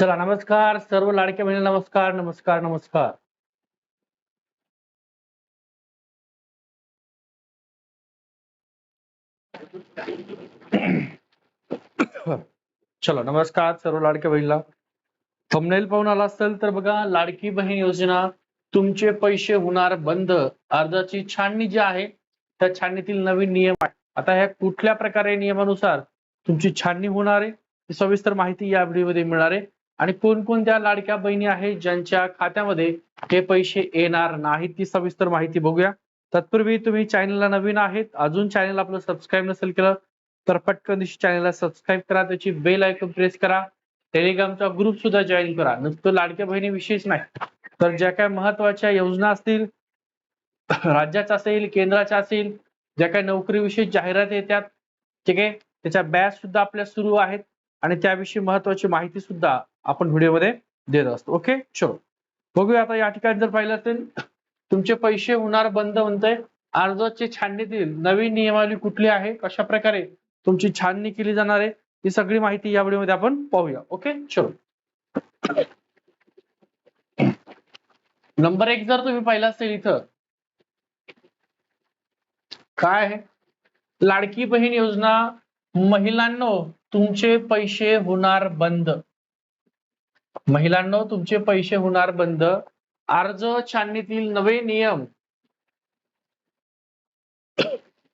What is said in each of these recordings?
चला नमस्कार सर्व लाडक्या बहिणी नमस्कार नमस्कार नमस्कार. चलो नमस्कार सर्व लाडक्या बहिणीला थंबनेल पाहून आला असेल तर बघा लाडकी बहीण योजना तुमचे पैसे होणार बंद. अर्जाची छाननी जी आहे त्या छाननीतील नवीन नियम आहे आता ह्या कुठल्या प्रकारे नियमानुसार तुमची छाननी होणार आहे सविस्तर माहिती या व्हिडिओमध्ये मिळणार आहे. आणि कोणकोणत्या लाडक्या बहिणी आहेत ज्यांच्या खात्यामध्ये हे पैसे येणार नाहीत ती सविस्तर माहिती बघूया. तत्पूर्वी तुम्ही चॅनलला नवीन आहेत अजून चॅनल आपलं सबस्क्राईब नसेल केलं तर पटकन चॅनलला सबस्क्राईब करा त्याची बेल आयकॉन प्रेस करा. टेलिग्रामचा ग्रुप सुद्धा जॉईन करा. नुसतं लाडक्या बहिणी विशेष नाही. तर ज्या काही महत्त्वाच्या योजना असतील राज्याच्या असेल केंद्राच्या असेल ज्या काही नोकरीविषयी जाहिरात येतात ठीक आहे? त्याच्या बॅच सुद्धा आपल्या सुरू आहेत आणि त्याविषयी महत्वाची माहिती सुद्धा आपण व्हिडिओमध्ये देत असतो. ओके? चलो. बघूया आता या ठिकाणी जर पाहिलं असेल तुमचे पैसे होणार बंद म्हणतंय. अर्जाचे छाननीतील नवीन नियमावली कुठली आहे? कशा प्रकारे तुमची छाननी केली जाणार आहे? ही सगळी माहिती या व्हिडिओमध्ये आपण पाहूया. ओके? चलो. नंबर एक जर तुम्ही पाहिला असेल इथं काय आहे? लाडकी बहीण योजना महिलांनो तुमचे पैसे होणार बंद. महिलांनो तुमचे पैसे होणार बंद. अर्ज छाननीतील नवे नियम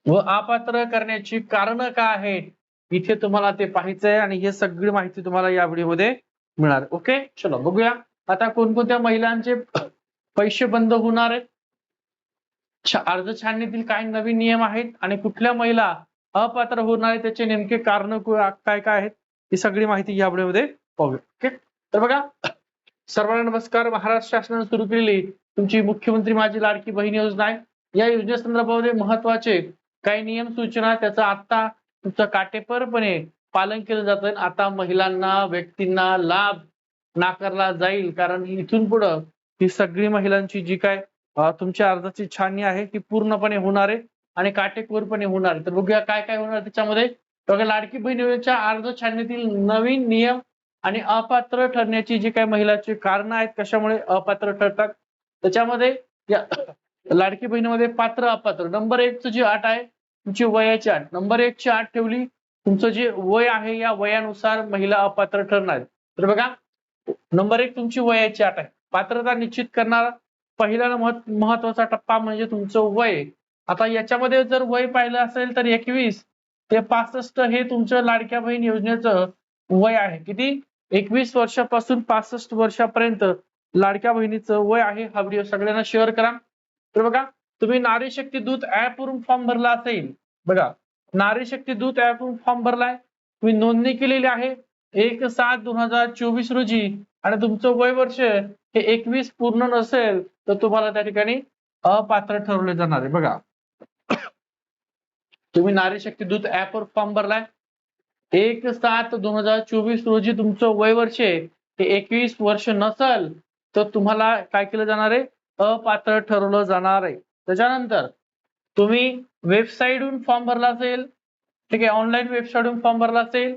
व अपात्र करण्याची कारण काय आहेत? इथे तुम्हाला ते पाहायचंय आणि हे सगळी माहिती तुम्हाला या व्हिडिओमध्ये मिळणार. ओके? चलो बघूया. आता कोणकोणत्या महिलांचे पैसे बंद होणार आहेत. अर्ज छाननीतील काही नवीन नियम आहेत आणि कुठल्या महिला अपात्र होणार आहेत त्याचे नेमके कारण काय काय आहेत ही सगळी माहिती या व्हिडिओमध्ये पाहूया. ओके? तर बघा सर्वांना नमस्कार. महाराष्ट्र शासनाने सुरू केलेली तुमची मुख्यमंत्री माझी लाडकी बहीण योजना आहे. या योजनेसंदर्भामध्ये महत्त्वाचे काही नियम सूचना त्याचा आता तुमचं काटेपरपणे पालन केलं जातं आता महिलांना व्यक्तींना लाभ नाकारला जाईल. कारण इथून पुढं ही सगळी महिलांची जी काय तुमच्या अर्जाची छाननी आहे ती पूर्णपणे होणार आहे आणि काटेकोरपणे होणार आहे. तर बघूया काय काय होणार त्याच्यामध्ये. बघा लाडकी बहीण योजनेच्या अर्ज छाननीतील नवीन नियम आणि अपात्र ठरण्याची जी काही महिलाची कारण आहेत कशामुळे अपात्र ठरतात त्याच्यामध्ये या लाडकी बहिणीमध्ये पात्र अपात्र. नंबर एक जी अट आहे तुमची वयाची अट. नंबर एक ची अट ठेवली तुमचं जे वय आहे या वयानुसार महिला अपात्र ठरणार तर बघा नंबर एक तुमची वयाची अट आहे. पात्रता निश्चित करणारा पहिला महत्त्वाचा टप्पा म्हणजे तुमचं वय. आता याच्यामध्ये जर वय पाहिलं असेल तर एकवीस ते पासष्ट हे तुमचं लाडक्या बहीण योजनेचं वय आहे. किती? एकवीस वर्षापासून पासष्ट वर्षापर्यंत लाडक्या बहिणीचं वय आहे. हा व्हिडिओ सगळ्यांना शेअर करा. तर बघा तुम्ही नारी शक्ती दूत ऍप वरून फॉर्म भरला असेल. बघा नारी शक्ती दूत ऍप वरून फॉर्म भरलाय. तुम्ही नोंदणी केलेली आहे. एक सात दोन हजार चोवीस रोजी. आणि तुमचं वय वर्ष हे एकवीस पूर्ण नसेल तर तुम्हाला त्या ठिकाणी अपात्र ठरवले जाणार आहे. बघा. तुम्ही नारी शक्ती दूत ऍप वर फॉर्म भरलाय. एक सात दोन हजार चोवीस रोजी तुमचं वय वर्ष ते एकवीस वर्ष नसल तर तुम्हाला काय केलं जाणार आहे? अपात्र ठरवलं जाणार आहे. त्याच्यानंतर तुम्ही वेबसाईटहून फॉर्म भरला असेल ठीक आहे ऑनलाईन वेबसाईटहून फॉर्म भरला असेल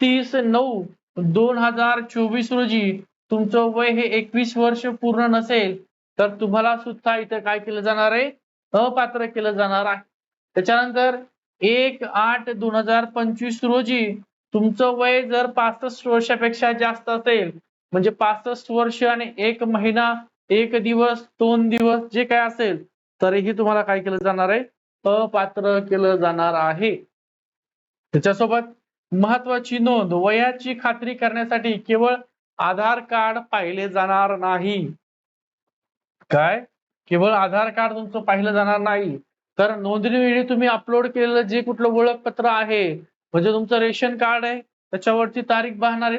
तीस नऊ दोन हजार चोवीस रोजी तुमचं वय हे एकवीस वर्ष पूर्ण नसेल तर तुम्हाला सुद्धा इथं काय केलं जाणार आहे? अपात्र केलं जाणार आहे. त्याच्यानंतर एक आठ दोन हजार पंचवीस रोजी तुमचं वय जर पासष्ट वर्षापेक्षा जास्त असेल म्हणजे पासष्ट वर्ष आणि एक महिना एक दिवस दोन दिवस जे काय असेल तरीही तुम्हाला काय केलं जाणार आहे? अपात्र केलं जाणार आहे. त्याच्यासोबत महत्वाची नोंद वयाची खात्री करण्यासाठी केवळ आधार कार्ड पाहिले जाणार नाही. काय? केवळ आधार कार्ड तुमचं पाहिलं जाणार नाही. तर नोंदणीवेळी तुम्ही अपलोड केलेलं जे कुठलं ओळखपत्र आहे म्हणजे तुमचं रेशन कार्ड आहे त्याच्यावरची तारीख पाहणार आहे.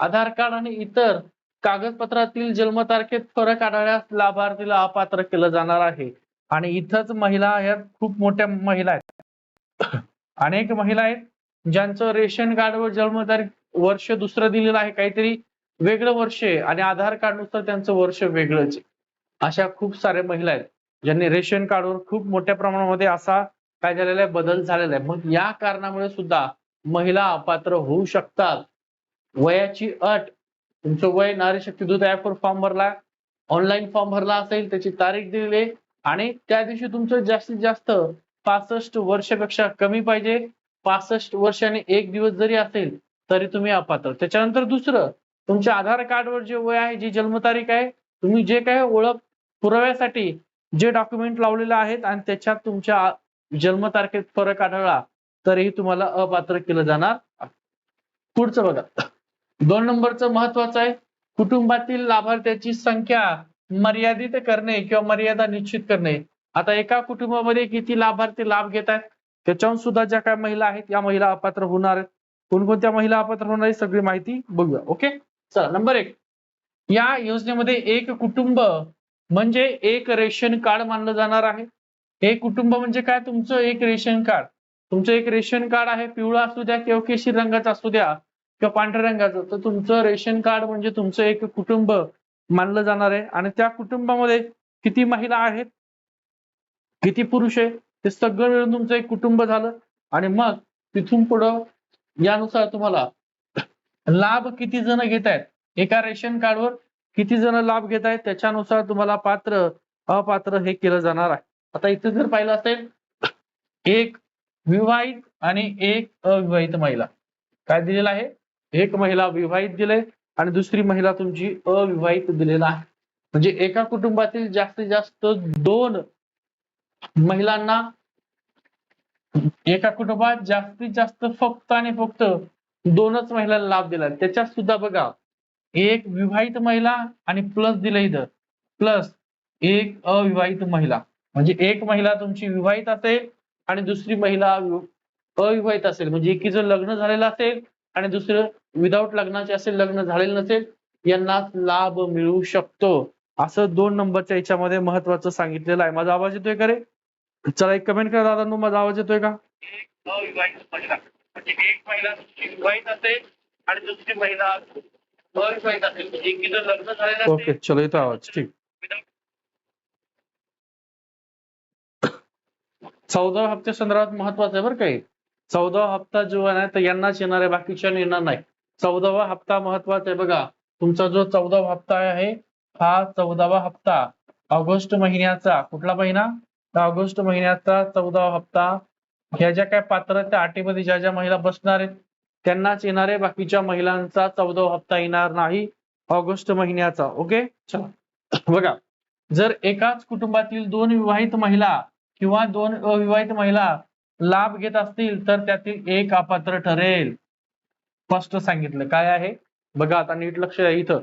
आधार कार्ड आणि इतर कागदपत्रातील जन्मतारखेत फरक आढळल्यास लाभार्थीला अपात्र केलं जाणार आहे. आणि इथंच महिला ह्या खूप मोठ्या महिला आहेत. अनेक महिला आहेत ज्यांचं रेशन कार्ड वर जन्मतारीख वर्ष दुसरं दिलेलं आहे काहीतरी. वेगळं वर्ष आहे आणि आधार कार्डनुसार त्यांचं वर्ष वेगळंच आहे. अशा खूप साऱ्या महिला आहेत ज्यांनी रेशन कार्डवर खूप मोठ्या प्रमाणामध्ये असा काय झालेला आहे बदल झालेला आहे. मग या कारणामुळे सुद्धा महिला अपात्र होऊ शकतात. वयाची अट तुमचं वय नारी शक्ती दूत ऍपवर फॉर्म भरला ऑनलाईन फॉर्म भरला असेल त्याची तारीख दिलेली आहे आणि त्या दिवशी तुमचं जास्तीत जास्त पासष्ट वर्षापेक्षा कमी पाहिजे. पासष्ट वर्षाने एक दिवस जरी असेल तरी तुम्ही अपात्र. त्याच्यानंतर दुसरं तुमच्या आधार कार्डवर जे वय आहे जी जन्मतारीख आहे तुम्ही जे काय ओळख पुराव्यासाठी जे डॉक्युमेंट लावलेले आहेत आणि त्याच्यात तुमच्या जन्मतारखेत फरक आढळला तरीही तुम्हाला अपात्र केलं जाणार. पुढचं बघा. दोन नंबरचं महत्वाचं आहे कुटुंबातील लाभार्थ्याची संख्या मर्यादित करणे किंवा मर्यादा निश्चित करणे. आता एका कुटुंबामध्ये किती लाभार्थी लाभ घेत आहेत त्याच्याहून सुद्धा ज्या काही महिला आहेत या महिला अपात्र होणार आहेत. कोणकोणत्या महिला अपात्र होणार सगळी माहिती बघूया ओके? चला नंबर एक. या योजनेमध्ये एक कुटुंब म्हणजे एक रेशन कार्ड मानलं जाणार आहे. हे कुटुंब म्हणजे काय? तुमचं एक रेशन कार्ड. तुमचं एक रेशन कार्ड आहे पिवळा असू द्या किंवा केशीर रंगाचा असू द्या किंवा पांढऱ्या रंगाचं तर तुमचं रेशन कार्ड म्हणजे तुमचं एक कुटुंब मानलं जाणार आहे. आणि त्या कुटुंबामध्ये किती महिला आहेत? किती पुरुष आहे? ते सगळं मिळून तुमचं एक कुटुंब झालं. आणि मग तिथून पुढं यानुसार तुम्हाला लाभ किती जण घेत आहेत? एका रेशन कार्डवर किती जण लाभ घेत आहेत? त्याच्यानुसार तुम्हाला पात्र अपात्र हे केलं जाणार आहे. आता इथे जर पाहिलं असेल एक विवाहित आणि एक अविवाहित महिला. काय दिलेलं आहे? एक महिला विवाहित दिले आणि दुसरी महिला तुमची अविवाहित दिलेला आहे. म्हणजे एका कुटुंबातील जास्तीत जास्त दोन महिलांना एका कुटुंबात जास्तीत जास्त फक्त आणि फक्त दोनच महिलांना लाभ दिला. त्याच्यात सुद्धा बघा एक विवाहित महिला आणि प्लस दिलं इथं. प्लस एक अविवाहित महिला. म्हणजे एक महिला तुमची विवाहित असेल आणि दुसरी महिला अविवाहित असेल. म्हणजे एकीचं लग्न झालेलं असेल आणि दुसरं विदाऊट लग्नाचे असेल लग्न झालेलं नसेल यांना लाभ मिळू शकतो. असं दोन नंबरच्या याच्यामध्ये महत्वाचं सांगितलेलं आहे. माझा आवाज येतोय का रे चला एक कमेंट करा दादा माझा आवाज येतोय का? अविवाहित महिला. म्हणजे एक महिला तुमची विवाहित असेल आणि दुसरी महिला अविवाहित असेल. म्हणजे एकीचं लग्न झालेलं ओके चलो येतो आवाज. ठीक. चौदा हप्त्या संदर्भात महत्वाचं आहे बरं काही चौदावा हप्ता जो आहे ना तर यांनाच येणार आहे बाकीच्या येणार नाही. चौदावा हप्ता महत्त्वाचा आहे बघा. तुमचा जो चौदावा हप्ता आहे हा चौदावा हप्ता ऑगस्ट महिन्याचा कुठला महिना? तर ऑगस्ट महिन्याचा चौदावा हप्ता ह्या ज्या काय पात्रता अटीमध्ये ज्या ज्या महिला बसणार आहेत त्यांनाच येणार आहे. बाकीच्या महिलांचा चौदा हप्ता येणार नाही ऑगस्ट महिन्याचा. ओके? चला. बघा. जर एकाच कुटुंबातील दोन विवाहित महिला किंवा दोन अविवाहित महिला लाभ घेत असतील तर त्यातील एक अपात्र ठरेल. स्पष्ट सांगितलं. काय आहे? बघा आता नीट लक्ष द्या इथं.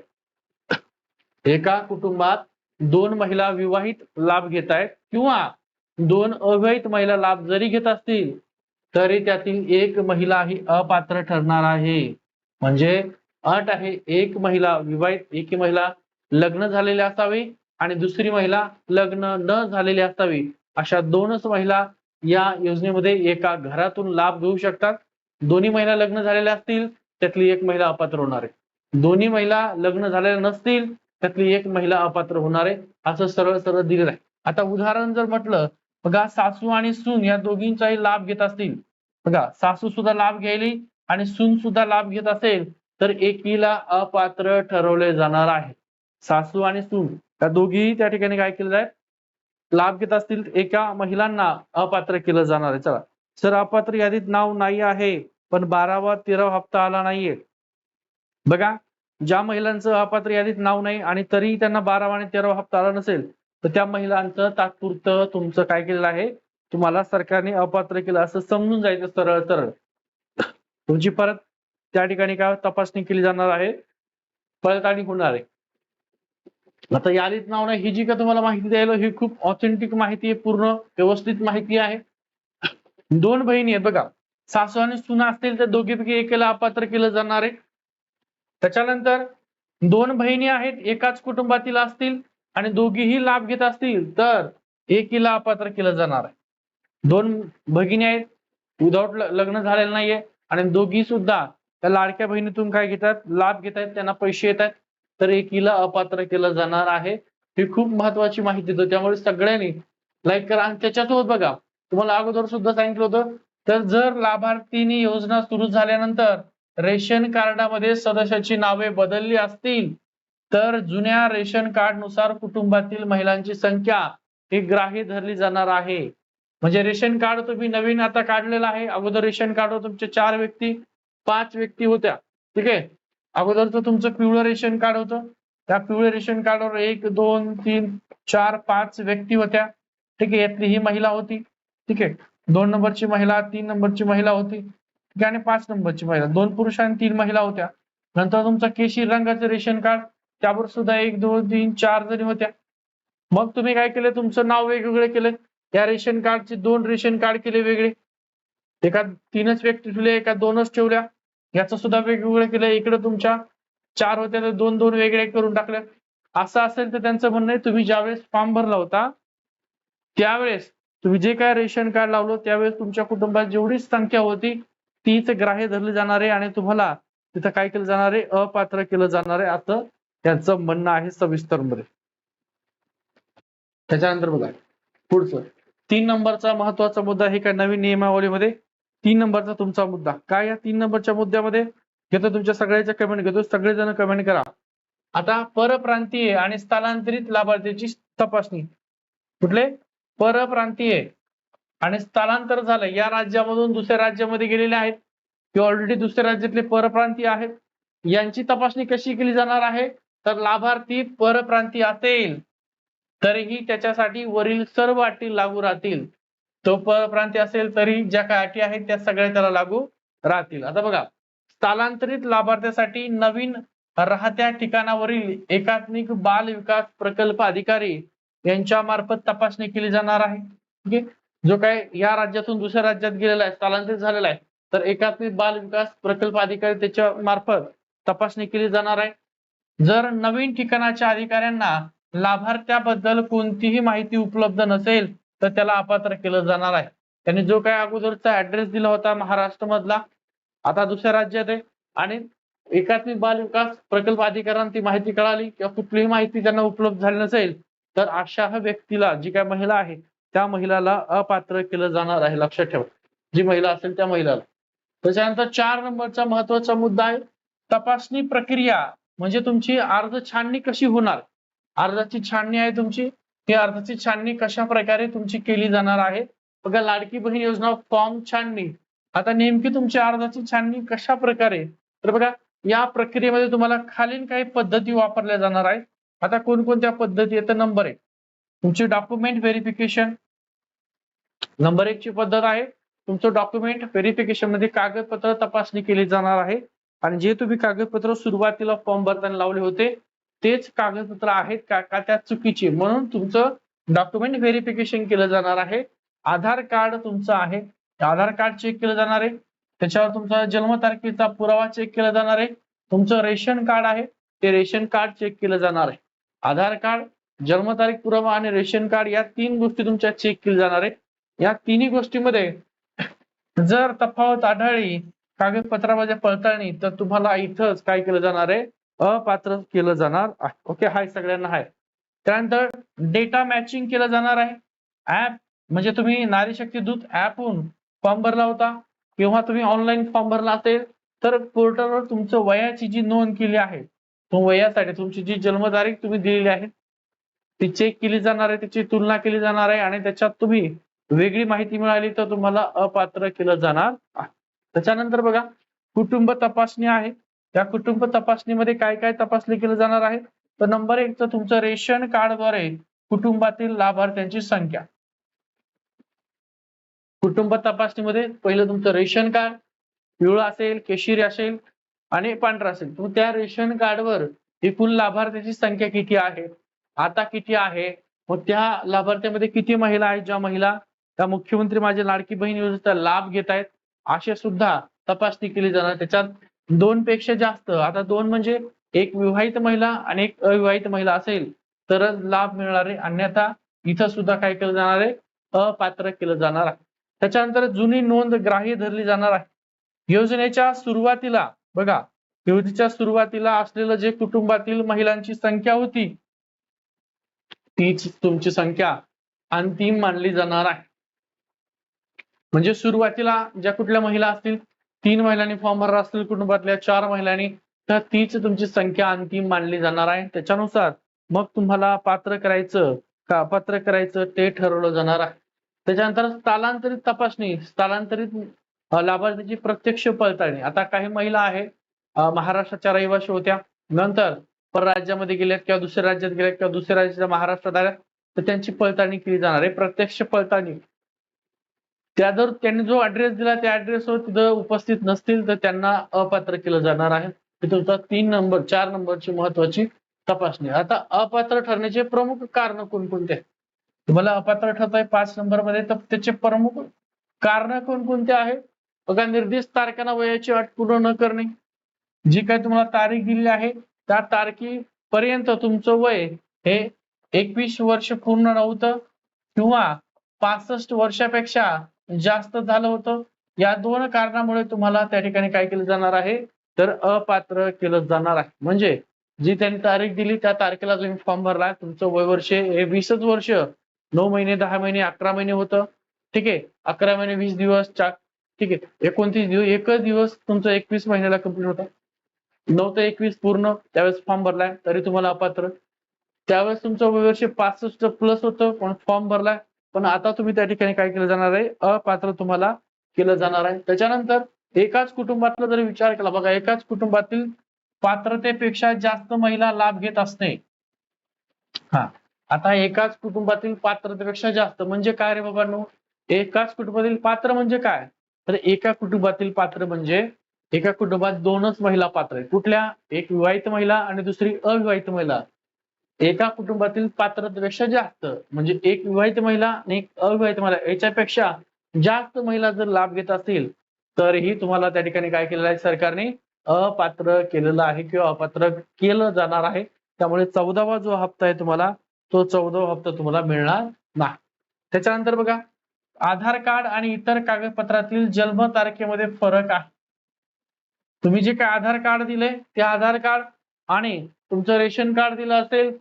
एका कुटुंबात दोन महिला विवाहित लाभ घेत आहेत किंवा दोन अवैध महिला लाभ जरी घेत असतील तरी त्यातील एक महिला ही अपात्र ठरणार आहे. म्हणजे अट आहे एक महिला विवाहित एक महिला लग्न झालेली असावी आणि दुसरी महिला लग्न न झालेली असावी. अशा दोनच महिला या योजनेमध्ये एका घरातून लाभ घेऊ शकतात. दोन्ही महिला लग्न झालेल्या असतील त्यातली एक महिला अपात्र होणार आहे. दोन्ही महिला लग्न झालेल्या नसतील त्यातली एक महिला अपात्र होणार आहे. असं सरळ सरळ दिलेलं आहे. आता उदाहरण जर म्हटलं बघा सासू आणि सून या दोघींचाही लाभ घेत असतील. बघा सासू सुद्धा लाभ घ्यायली आणि सून सुद्धा लाभ घेत असेल तर एकीला अपात्र ठरवले जाणार आहे. सासू आणि सून या दोघीही त्या ठिकाणी काय केलं आहे? लाभ घेत असतील एका महिलांना अपात्र केलं जाणार आहे. चला. सर अपात्र यादीत नाव नाही आहे पण बारावा तेरावा हप्ता आला नाहीये. बघा ज्या महिलांचं अपात्र यादीत नाव नाही आणि तरीही त्यांना बारावा आणि तेरावा हप्ता आला नसेल तर त्या महिलांचं तात्पुरतं तुमचं काय केलेलं आहे? तुम्हाला सरकारने अपात्र केलं असं समजून जायचं सरळ सरळ. तुमची परत त्या ठिकाणी काय तपासणी केली जाणार आहे? परत आणि होणार आहे. आता यादीत नाव नाही ही जी का तुम्हाला माहिती द्यायला ही खूप ऑथेंटिक माहिती आहे पूर्ण व्यवस्थित माहिती आहे. दोन बहिणी आहेत बघा. सासू आणि सुना असतील तर दोघीपैकी एकेला अपात्र केलं जाणार आहे. त्याच्यानंतर दोन बहिणी आहेत एकाच कुटुंबातील असतील आणि दोघीही लाभ घेत असतील तर एकीला अपात्र केलं जाणार आहे. दोन भगिनी आहेत विदाऊट लग्न झालेलं नाहीये आणि दोघी सुद्धा त्या लाडक्या बहिणीतून काय घेतात लाभ घेत आहेत त्यांना पैसे येत आहेत तर एकीला अपात्र केलं जाणार आहे. ही खूप महत्वाची माहिती देतो त्यामुळे सगळ्यांनी लाईक करा आणि त्याच्यासोबत बघा तुम्हाला अगोदर सुद्धा सांगितलं होतं तर जर लाभार्थीनी योजना सुरू झाल्यानंतर रेशन कार्डामध्ये सदस्याची नावे बदलली असतील तर जुन्या रेशन कार्डनुसार कुटुंबातील महिलांची संख्या ही ग्राह्य धरली जाणार आहे. म्हणजे रेशन कार्ड तुम्ही नवीन आता काढलेलं आहे. अगोदर रेशन कार्डवर तुमचे चार व्यक्ती पाच व्यक्ती होत्या. ठीक आहे? अगोदरचं तुमचं पिवळं रेशन कार्ड होतं. त्या पिवळ्या रेशन कार्डवर एक दोन तीन चार पाच व्यक्ती होत्या. ठीक आहे? यातली ही महिला होती. ठीक आहे? दोन नंबरची महिला तीन नंबरची महिला होती. ठीक आहे? आणि पाच नंबरची महिला. दोन पुरुष आणि तीन महिला होत्या. नंतर तुमचं केशी रंगाचं रेशन कार्ड. त्यावर सुद्धा एक दोन तीन चार जणी होत्या. मग तुम्ही काय केलं? तुमचं नाव वेगवेगळे केलं. या रेशन कार्डचे दोन रेशन कार्ड केले वेगळे. एका तीनच व्यक्ती ठेवले एका दोनच ठेवल्या. याचं सुद्धा वेगवेगळं केलं. इकडे तुमच्या चार होत्या तर दोन दोन वेगळे करून टाकल्या असं असेल तर त्यांचं म्हणणं आहे तुम्ही ज्यावेळेस फॉर्म भरला होता त्यावेळेस तुम्ही जे काय रेशन कार्ड लावलं त्यावेळेस तुमच्या कुटुंबात जेवढी संख्या होती तीच ग्राह्य धरली जाणार आहे आणि तुम्हाला तिथं काय केलं जाणार आहे? अपात्र केलं जाणार आहे. आता त्यांचं म्हणणं आहे सविस्तरमध्ये. त्याच्यानंतर बघा पुढचं. तीन नंबरचा महत्त्वाचा मुद्दा हे काय नवीन नियमावलीमध्ये? तीन नंबरचा तुमचा मुद्दा. काय या तीन नंबरच्या मुद्द्यामध्ये? घेतो तुमच्या सगळ्याच्या कमेंट घेतो. सगळेजण कमेंट करा. आता परप्रांतीय आणि स्थलांतरित लाभार्थीची तपासणी. कुठले? परप्रांतीय आणि स्थलांतर झालं. या राज्यामधून दुसऱ्या राज्यामध्ये गेलेले आहेत. किंवा ऑलरेडी दुसऱ्या राज्यातले परप्रांतीय आहेत. यांची तपासणी कशी केली जाणार आहे? तर लाभार्थी परप्रांती असेल तरीही त्याच्यासाठी वरील सर्व अटी लागू राहतील. तो परप्रांती असेल तरी ज्या काय अटी आहेत त्या सगळ्या त्याला लागू राहतील. आता बघा स्थलांतरित लाभार्थ्यासाठी नवीन राहत्या ठिकाणावरील एकात्मिक बाल विकास प्रकल्प अधिकारी यांच्या मार्फत तपासणी केली जाणार आहे. ठीक आहे? जो काय या राज्यातून दुसऱ्या राज्यात गेलेला आहे स्थलांतरित झालेला आहे तर एकात्मिक बाल विकास प्रकल्प अधिकारी त्याच्या मार्फत तपासणी केली जाणार आहे. जर नवीन ठिकाणाच्या अधिकाऱ्यांना लाभार्थ्याबद्दल कोणतीही माहिती उपलब्ध नसेल तर त्याला अपात्र केलं जाणार आहे. त्यांनी जो काय अगोदरचा ऍड्रेस दिला होता महाराष्ट्र मधला आता दुसऱ्या राज्यात आहे. आणि एकात्मिक बाल विकास प्रकल्प अधिकाऱ्यांना ती माहिती कळाली किंवा कुठलीही माहिती त्यांना उपलब्ध झाली नसेल तर अशा व्यक्तीला जी काय महिला आहे त्या महिलाला अपात्र केलं जाणार आहे. लक्षात ठेवा. जी महिला असेल त्या महिलाला. त्याच्यानंतर चार नंबरचा महत्त्वाचा मुद्दा आहे. तपासणी प्रक्रिया म्हणजे तुमची अर्ज छाननी कशी होणार? अर्जाची छाननी आहे तुमची. ती अर्जाची छाननी कशा प्रकारे तुमची केली जाणार आहे? बघा लाडकी बहीण योजना फॉर्म छाननी. आता नेमकी तुमच्या अर्जाची छाननी कशा प्रकारे? तर बघा या प्रक्रियेमध्ये तुम्हाला खालील काही पद्धती वापरल्या जाणार आहेत. आता कोणकोणत्या पद्धती आहेत? नंबर एक तुमची डॉक्युमेंट व्हेरिफिकेशन. नंबर एक ची पद्धत आहे तुमचं डॉक्युमेंट व्हेरिफिकेशनमध्ये कागदपत्र तपासणी केली जाणार आहे. आणि जे तुम्ही कागदपत्र सुरुवातीला फॉर्म भरताना लावले होते तेच कागदपत्र आहेत का? का त्या चुकीचे? म्हणून तुमचं डॉक्युमेंट व्हेरिफिकेशन केलं जाणार आहे. आधार कार्ड तुमचं आहे. आधार कार्ड चेक केलं जाणार आहे. त्याच्यावर तुमचा जन्मतारखेचा पुरावा चेक केला जाणार आहे. तुमचं रेशन कार्ड आहे. ते रेशन कार्ड चेक केलं जाणार आहे. आधार कार्ड जन्मतारीख पुरावा आणि रेशन कार्ड या तीन गोष्टी तुमच्या चेक केल्या जाणार आहे. या तिन्ही गोष्टीमध्ये जर तफावत आढळली कागदपत्रामध्ये पडताळणी तर तुम्हाला इथंच काय केलं जाणार आहे? अपात्र केलं जाणार आहे. ओके हाय सगळ्यांना हाय. त्यानंतर डेटा मॅचिंग केलं जाणार आहे. ऍप म्हणजे तुम्ही नारी शक्ती दूत ऍपहून फॉर्म भरला होता किंवा तुम्ही ऑनलाईन फॉर्म भरला असेल तर पोर्टलवर तुमचं वयाची जी नोंद केली आहे वयासाठी तुमची जी जन्मतारीख तुम्ही दिलेली आहे ती चेक केली जाणार आहे त्याची तुलना केली जाणार आहे आणि त्याच्यात तुम्ही वेगळी माहिती मिळाली तर तुम्हाला अपात्र केलं जाणार आहे. त्याच्यानंतर बघा कुटुंब तपासणी आहे. त्या कुटुंब तपासणीमध्ये काय काय तपासणी केलं जाणार आहे? तर नंबर एक तर तुमचं रेशन कार्डद्वारे कुटुंबातील लाभार्थ्यांची संख्या. कुटुंब तपासणीमध्ये पहिलं तुमचं रेशन कार्ड पिवळं असेल केशिरी असेल आणि पांढरा असेल. तर त्या रेशन कार्डवर एकूण लाभार्थ्यांची संख्या किती आहे? आता किती आहे? मग त्या लाभार्थ्यामध्ये किती महिला आहेत? ज्या महिला त्या मुख्यमंत्री माझ्या लाडकी बहीण योजनेचा लाभ घेत आहेत असे सुद्धा तपासणी केली जाणार. त्याच्यात दोन पेक्षा जास्त आता दोन म्हणजे एक विवाहित महिला आणि एक अविवाहित महिला असेल तरच लाभ मिळणार आहे अन्यथा इथं सुद्धा काय केलं जाणार आहे? अपात्र केलं जाणार आहे. त्याच्यानंतर जुनी नोंद ग्राह्य धरली जाणार आहे. योजनेच्या सुरुवातीला बघा योजनेच्या सुरुवातीला असलेलं जे कुटुंबातील महिलांची संख्या होती तीच तुमची संख्या अंतिम मानली जाणार आहे. म्हणजे सुरुवातीला ज्या कुठल्या महिला असतील तीन महिलांनी फॉर्म भरला असतील कुटुंबातल्या चार महिलांनी तर तीच तुमची संख्या अंतिम मानली जाणार आहे. त्याच्यानुसार मग तुम्हाला पात्र करायचं का पात्र करायचं ते ठरवलं जाणार आहे. त्याच्यानंतर स्थलांतरित तपासणी स्थलांतरित लाभार्थीची प्रत्यक्ष पडताळणी. आता काही महिला आहे महाराष्ट्राच्या रहिवाशी होत्या. नंतर परराज्यामध्ये गेल्यात किंवा दुसऱ्या राज्यात गेल्यात किंवा दुसऱ्या राज्याच्या महाराष्ट्रात आल्या तर त्यांची पडताळणी केली जाणार आहे. प्रत्यक्ष पडताळणी. त्या जर त्यांनी जो ऍड्रेस दिला त्या ऍड्रेसवर तिथं उपस्थित नसतील तर त्यांना अपात्र केलं जाणार आहे. तिथं तुमचा तीन नंबर चार नंबरची महत्वाची तपासणी. आता अपात्र ठरण्याचे प्रमुख कारण कोणकोणते? आहेत तुम्हाला अपात्र ठरत आहे पाच नंबरमध्ये तर त्याचे प्रमुख कारण कोणकोणते आहे? बघा निर्दिष्ट तारखांना वयाची अट पूर्ण न करणे. जी काय तुम्हाला तारीख दिली आहे त्या तारखेपर्यंत तुमचं वय हे एकवीस वर्ष पूर्ण नव्हतं किंवा पासष्ट वर्षापेक्षा जास्त झालं होतं. या दोन कारणामुळे तुम्हाला त्या ठिकाणी काय केलं जाणार आहे? तर अपात्र केलं जाणार आहे. म्हणजे जी त्यांनी तारीख दिली त्या तारखेला तुम्ही फॉर्म भरला. तुमचं वय वर्ष हे वीसच वर्ष. नऊ महिने दहा महिने अकरा महिने होतं. ठीक आहे? अकरा महिने वीस दिवस चार. ठीक आहे? एकोणतीस दिवस एकच दिवस तुमचं एकवीस महिन्याला कंप्लीट होता. नऊ ते एकवीस पूर्ण. त्यावेळेस फॉर्म भरलाय तरी तुम्हाला अपात्र. त्यावेळेस तुमचं वय वर्ष पासष्ट प्लस होतं. पण फॉर्म भरलाय पण आता तुम्ही त्या ठिकाणी काय केलं जाणार आहे? अपात्र तुम्हाला केलं जाणार आहे. त्याच्यानंतर एकाच कुटुंबातला जर विचार केला बघा एकाच कुटुंबातील पात्रतेपेक्षा जास्त महिला लाभ घेत असणे. हा. आता एकाच कुटुंबातील पात्रतेपेक्षा जास्त म्हणजे काय रे बाबांनो? एकाच कुटुंबातील पात्र म्हणजे काय? तर एका कुटुंबातील पात्र म्हणजे एका कुटुंबात दोनच महिला पात्र आहेत. कुठल्या? एक विवाहित महिला आणि दुसरी अविवाहित महिला. एका कुटुंबातील पात्रतेपेक्षा जास्त म्हणजे एक विवाहित महिला आणि एक अविवाहित महिला याच्यापेक्षा जास्त महिला जर लाभ घेत असतील तरीही तुम्हाला त्या ठिकाणी काय केलेलं आहे? सरकारने अपात्र केलेलं आहे किंवा अपात्र केलं जाणार आहे. त्यामुळे चौदावा जो हप्ता आहे तुम्हाला तो चौदावा हप्ता तुम्हाला मिळणार नाही. त्याच्यानंतर बघा आधार कार्ड आणि इतर कागदपत्रातील जन्म तारखेमध्ये फरक आहे. तुम्ही जे काय आधार कार्ड दिले ते आधार कार्ड आणि तुमचं रेशन कार्ड दिलं असेल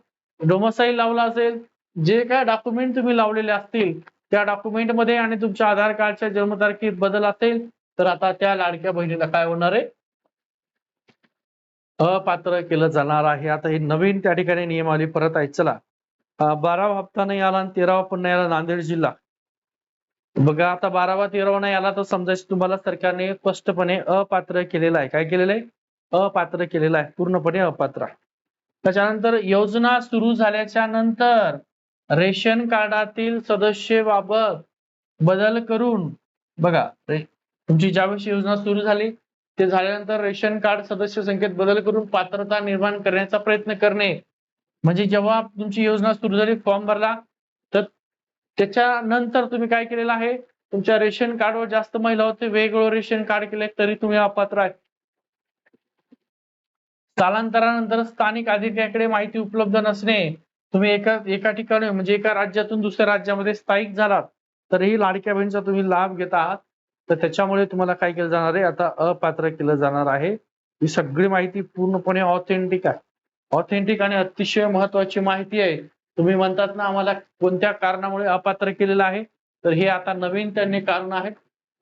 डोमसाईल लावला असेल जे काय डॉक्युमेंट तुम्ही लावलेले असतील त्या डॉक्युमेंटमध्ये आणि तुमच्या आधार कार्डच्या जन्मतारखेत बदल असेल तर आता त्या लाडक्या बहिणीला काय होणार आहे? अपात्र केलं जाणार आहे. आता हे नवीन त्या ठिकाणी नियमावली परत आहे. चला. बारावा हप्ता नाही आला आणि तेरावा पण नाही आला नांदेड जिल्हा. बघा आता बारावा तेरावा नाही आला तर समजायचं तुम्हाला सरकारने स्पष्टपणे अपात्र केलेलं आहे. काय केलेलं आहे? अपात्र केलेलं आहे. पूर्णपणे अपात्र. आहे त्याच्यानंतर योजना सुरू झाल्याच्यानंतर रेशन कार्डातील सदस्येबाबत बदल करून बघा तुमची ज्यावेळेस योजना सुरू झाली ते झाल्यानंतर रेशन कार्ड सदस्य संख्येत बदल करून पात्रता निर्माण करण्याचा प्रयत्न करणे. म्हणजे जेव्हा तुमची योजना सुरू झाली फॉर्म भरला तर त्याच्यानंतर तुम्ही काय केलेलं आहे? तुमच्या रेशन कार्डवर जास्त महिला होते वेगवेगळं रेशन कार्ड केले तरी तुम्ही अपात्र आहे. स्थलांतरानंतर स्थानिक अधिकाऱ्याकडे माहिती उपलब्ध नसणे तुम्ही एका एका ठिकाणी म्हणजे एका राज्यातून दुसऱ्या राज्यामध्ये स्थायिक झालात तरीही लाडक्या बहिणीचा तुम्ही लाभ घेत आहात. तर त्याच्यामुळे तुम्हाला काय केलं जाणार आहे? आता अपात्र केलं जाणार आहे. ही सगळी माहिती पूर्णपणे ऑथेंटिक आहे. ऑथेंटिक आणि अतिशय महत्वाची माहिती आहे. तुम्ही म्हणतात ना आम्हाला कोणत्या कारणामुळे अपात्र केलेलं आहे? तर हे आता नवीन त्यांनी कारण आहेत.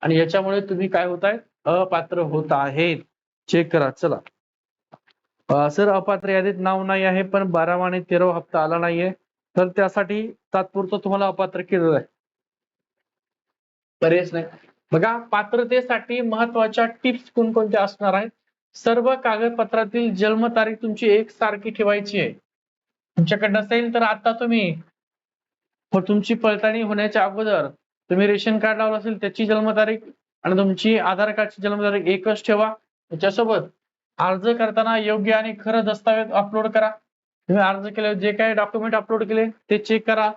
आणि याच्यामुळे तुम्ही काय होत आहेत अपात्र होत आहेत. चेक करा. चला. सर अपात्र यादीत नाव नाही आहे पण बारावा आणि तेरावा हप्ता आला नाहीये. तर त्यासाठी तात्पुरतं तुम्हाला अपात्र केलेलं आहे. पर्यायच नाही. बघा पात्रतेसाठी महत्त्वाच्या टिप्स कोणकोणत्या असणार आहेत? सर्व कागदपत्रातील जन्मतारीख तुमची एक सारखी ठेवायची आहे. तुमच्याकडे नसेल तर आता तुम्ही हो, तुमची पडताळणी होण्याच्या अगोदर तुम्ही रेशन कार्ड लावलं असेल त्याची जन्मतारीख आणि तुमची आधार कार्डची जन्मतारीख एकच ठेवा. त्याच्यासोबत अर्ज करताना योग्य आणि खरं दस्तावेज अपलोड करा. तुम्ही अर्ज केले जे काही डॉक्युमेंट अपलोड केले ते चेक करा.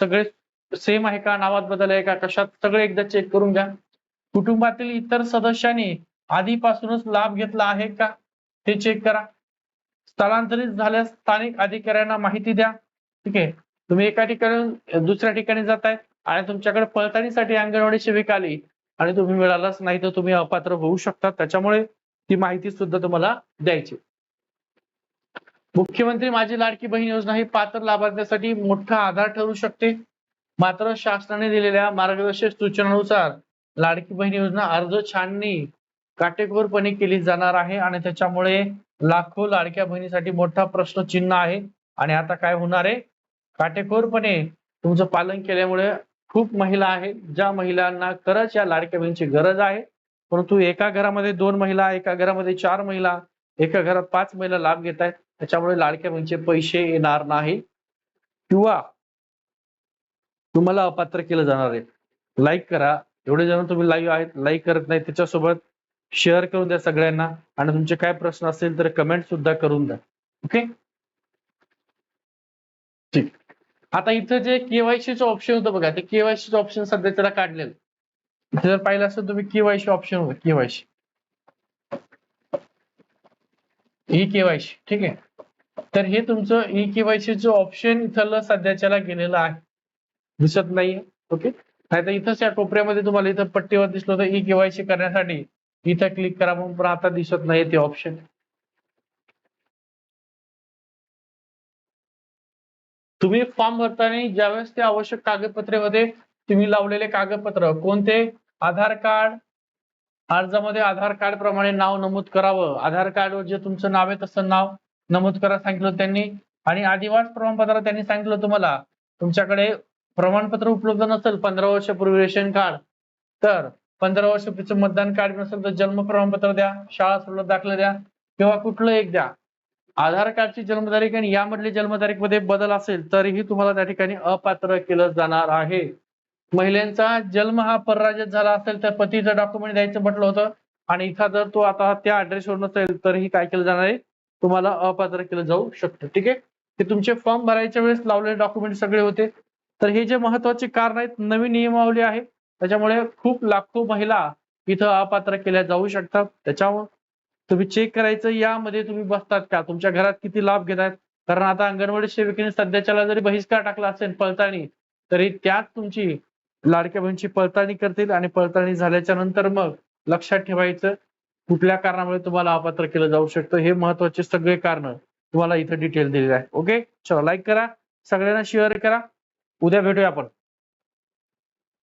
सगळे सेम आहे का? नावात बदल आहे का? कशात? सगळे एकदा चेक करून घ्या. कुटुंबातील इतर सदस्यांनी आधीपासूनच लाभ घेतला आहे का? ते चेक करा. स्थलांतरित झाल्यास स्थानिक अधिकाऱ्यांना माहिती द्या. ठीक आहे? तुम्ही एका ठिकाणी दुसऱ्या ठिकाणी जाताय आणि तुमच्याकडे पळताणीसाठी अंगणवाडी शिबिका आली आणि तुम्ही मिळालाच नाही तर तुम्ही अपात्र होऊ शकता. त्याच्यामुळे ती माहिती सुद्धा तुम्हाला द्यायची. मुख्यमंत्री माझी लाडकी बहीण योजना ही पात्र लाभार्थ्यासाठी मोठा आधार ठरू शकते. मात्र शासनाने दिलेल्या मार्गदर्शक सूचनानुसार लाडकी बहीण योजना अर्ज छाननी काटेकोरपणे केली जाणार आहे आणि त्याच्यामुळे लाखो लाडक्या बहिणीसाठी मोठा प्रश्न चिन्ह आहे. आणि आता काय होणार आहे? काटेकोरपणे तुमचं पालन केल्यामुळे खूप महिला आहेत. ज्या महिलांना खरंच या लाडक्या बहिणीची गरज आहे. परंतु एका घरामध्ये दोन महिला एका घरामध्ये चार महिला एका घरात पाच महिला लाभ घेत आहेत. त्याच्यामुळे लाडक्या बहिणीचे पैसे येणार नाही. किंवा तुम्हाला अपात्र केलं जाणार आहे. लाईक करा. एवढे जण तुम्ही लाईव्ह आहेत लाईक करत नाही. त्याच्यासोबत शेअर करून द्या सगळ्यांना. आणि तुमचे काय प्रश्न असेल तर कमेंट सुद्धा करून द्या. ओके ठीक. आता इथं जे केवायसीचं ऑप्शन होतं बघा. ते केवायसीचं ऑप्शन सध्या त्याला काढलेलं. इथे जर पाहिलं असेल तुम्ही केवायसी ऑप्शन होतं केवायसी. ई केवायसी ठीक आहे. तर हे तुमचं ई केवायसीचं ऑप्शन इथलं सध्याच्याला गेलेलं आहे. दिसत नाहीये ओके? नाही तर इथंच या कोपऱ्यामध्ये तुम्हाला इथं पट्टीवर दिसलं होतं ई केवायसी करण्यासाठी. इथं क्लिक करा म्हणून पण आता दिसत नाही ते ऑप्शन तुम्ही फॉर्म भरताना ज्यावेळेस ते आवश्यक कागदपत्रेमध्ये तुम्ही लावलेले कागदपत्र कोणते? आधार कार्ड अर्जामध्ये आधार कार्ड प्रमाणे नाव नमूद करावं. आधार कार्डवर जे तुमचं नाव आहे तसं नाव नमूद करा सांगितलं त्यांनी. आणि आदिवास प्रमाणपत्र त्यांनी सांगितलं तुम्हाला तुमच्याकडे प्रमाणपत्र उपलब्ध नसेल पंधरा वर्षापूर्वी रेशन कार्ड तर पंधरा वर्षापूर्वीचं मतदान कार्ड नसेल तर जन्म प्रमाणपत्र द्या शाळा सवलत दाखला द्या किंवा कुठलं एक द्या. आधार कार्डची जन्मतारीख आणि यामधली जन्मतारीखमध्ये बदल असेल तरीही तुम्हाला त्या ठिकाणी अपात्र केलं जाणार आहे. महिलांचा जन्म हा परराज्यात झाला असेल तर पतीचं डॉक्युमेंट द्यायचं म्हटलं होतं. आणि इथं जर तो आता त्या ऍड्रेसवर नसेल तरीही काय केलं जाणार आहे? तुम्हाला अपात्र केलं जाऊ शकतं ठीक आहे? ते तुमचे फॉर्म भरायच्या वेळेस लावलेले डॉक्युमेंट सगळे होते. तर हे जे महत्त्वाचे कारण आहेत नवीन नियमावली आहे. त्याच्यामुळे खूप लाखो महिला इथं अपात्र केल्या जाऊ शकतात. त्याच्यामुळे तुम्ही चेक करायचं यामध्ये तुम्ही बसतात का? तुमच्या घरात किती लाभ घेतात कारण आता अंगणवाडी सेविकेने सध्याच्याला जरी बहिष्कार टाकला असेल पळतानी तरी त्यात तुमची लाडक्या बहिणीची पडताळणी करतील आणि पडताळणी झाल्याच्यानंतर मग लक्षात ठेवायचं कुठल्या कारणामुळे तुम्हाला अपात्र केलं जाऊ शकतं हे महत्त्वाचे सगळे कारण तुम्हाला इथं डिटेल दिलेले आहे ओके चला लाईक करा. सगळ्यांना शेअर करा. उद्या भेटूया आपण.